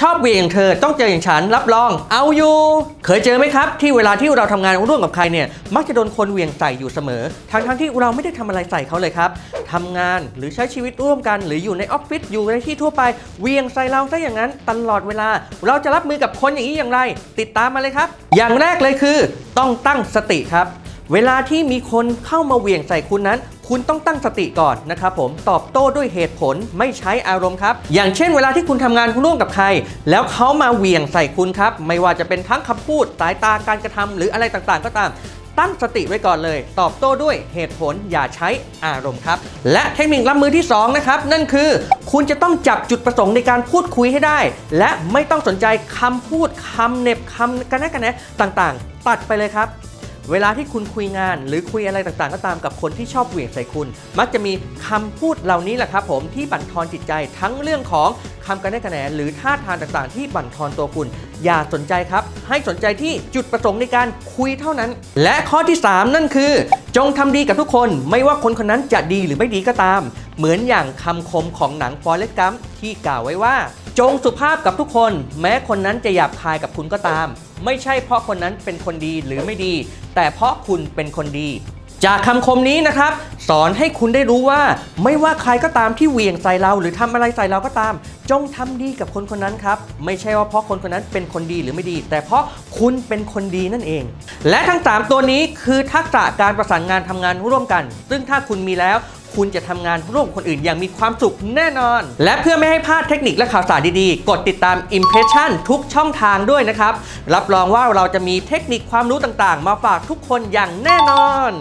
ชอบเวียงอย่างเธอต้องเจออย่างฉันรับรอง เอาอยู่ เคยเจอไหมครับ ที่เวลาที่เราทำงานร่วมกับใครเนี่ยมักจะโดนคนเวียงใส่อยู่เสมอ ทั้งทั้งที่เราไม่ได้ทำอะไรใส่เขาเลยครับทำงานหรือใช้ชีวิตร่วมกัน หรืออยู่ในออฟฟิศอยู่ในที่ทั่วไปเวียงใส่เราซะอย่างนั้นตลอดเวลา เราจะรับมือกับคนอย่างนี้อย่างไร ติดตามมาเลยครับ อย่างแรกเลยคือ ต้องตั้งสติครับ เวลาที่มีคนเข้ามาเวียงใส่คุณนั้น คุณต้องตั้งสติก่อนนะครับผมตอบโต้ด้วยเหตุผลไม่ใช้อารมณ์ครับ อย่างเช่นเวลาที่คุณทำงานร่วมกับใคร แล้วเขามาเหวี่ยงใส่คุณครับ ไม่ว่าจะเป็นทั้งคำพูดสายตาการกระทำหรืออะไรต่างๆ ก็ตามตั้งสติไว้ก่อนเลย ตอบโต้ด้วยเหตุผลอย่าใช้อารมณ์ครับ และเทคนิครับมือที่สองนะครับ นั่นคือ คุณจะต้องจับจุดประสงค์ในการพูดคุยให้ได้ และไม่ต้องสนใจคำพูดคำเหน็บคำกระแนะกระแนะต่างๆ ตัดไปเลยครับ เวลาที่คุณคุยงาน หรือคุยอะไรต่างๆ ก็ตามกับคนที่ชอบเหวี่ยงใส่คุณ มักจะมีคำพูดเหล่านี้แหละครับผมที่บั่นทอนจิตใจทั้งเรื่องของคำกระแนะกระแหนหรือท่าทางต่างๆ ที่บั่นทอนตัวคุณ อย่าสนใจครับ ให้สนใจที่จุดประสงค์ในการคุยเท่านั้น และข้อที่ 3 นั่นคือ จงทำดีกับทุกคน ไม่ว่าคนคนนั้นจะดีหรือไม่ดีก็ตาม เหมือนอย่างคำคมของหนังฟอเรสต์กัมที่กล่าวไว้ว่า จงสุภาพกับทุกคน แม้คนนั้นจะหยาบคายกับคุณก็ตาม ไม่ใช่เพราะคนนั้นเป็นคนดีหรือไม่ดี แต่เพราะคุณเป็นคนดี จากคำคมนี้นะครับ สอนให้คุณได้รู้ว่า ไม่ว่าใครก็ตามที่เหวี่ยงใส่เรา หรือทำอะไรใส่เราก็ตาม จงทำดีกับคนคนนั้นครับ ไม่ใช่ว่าเพราะคนคนนั้นเป็นคนดีหรือไม่ดี แต่เพราะคุณเป็นคนดีนั่นเอง และทั้ง 3 ตัวนี้คือทักษะการประสานงานทำงานร่วมกัน ซึ่งถ้าคุณมีแล้ว คุณจะทำงานร่วมคนอื่นอย่างมีความสุขแน่นอน และเพื่อไม่ให้พลาดเทคนิคและข่าวสารดีๆ กดติดตาม Impression ทุกช่องทางด้วยนะครับ รับรองว่าเราจะมีเทคนิคความรู้ต่างๆ มาฝากทุกคนอย่างแน่นอน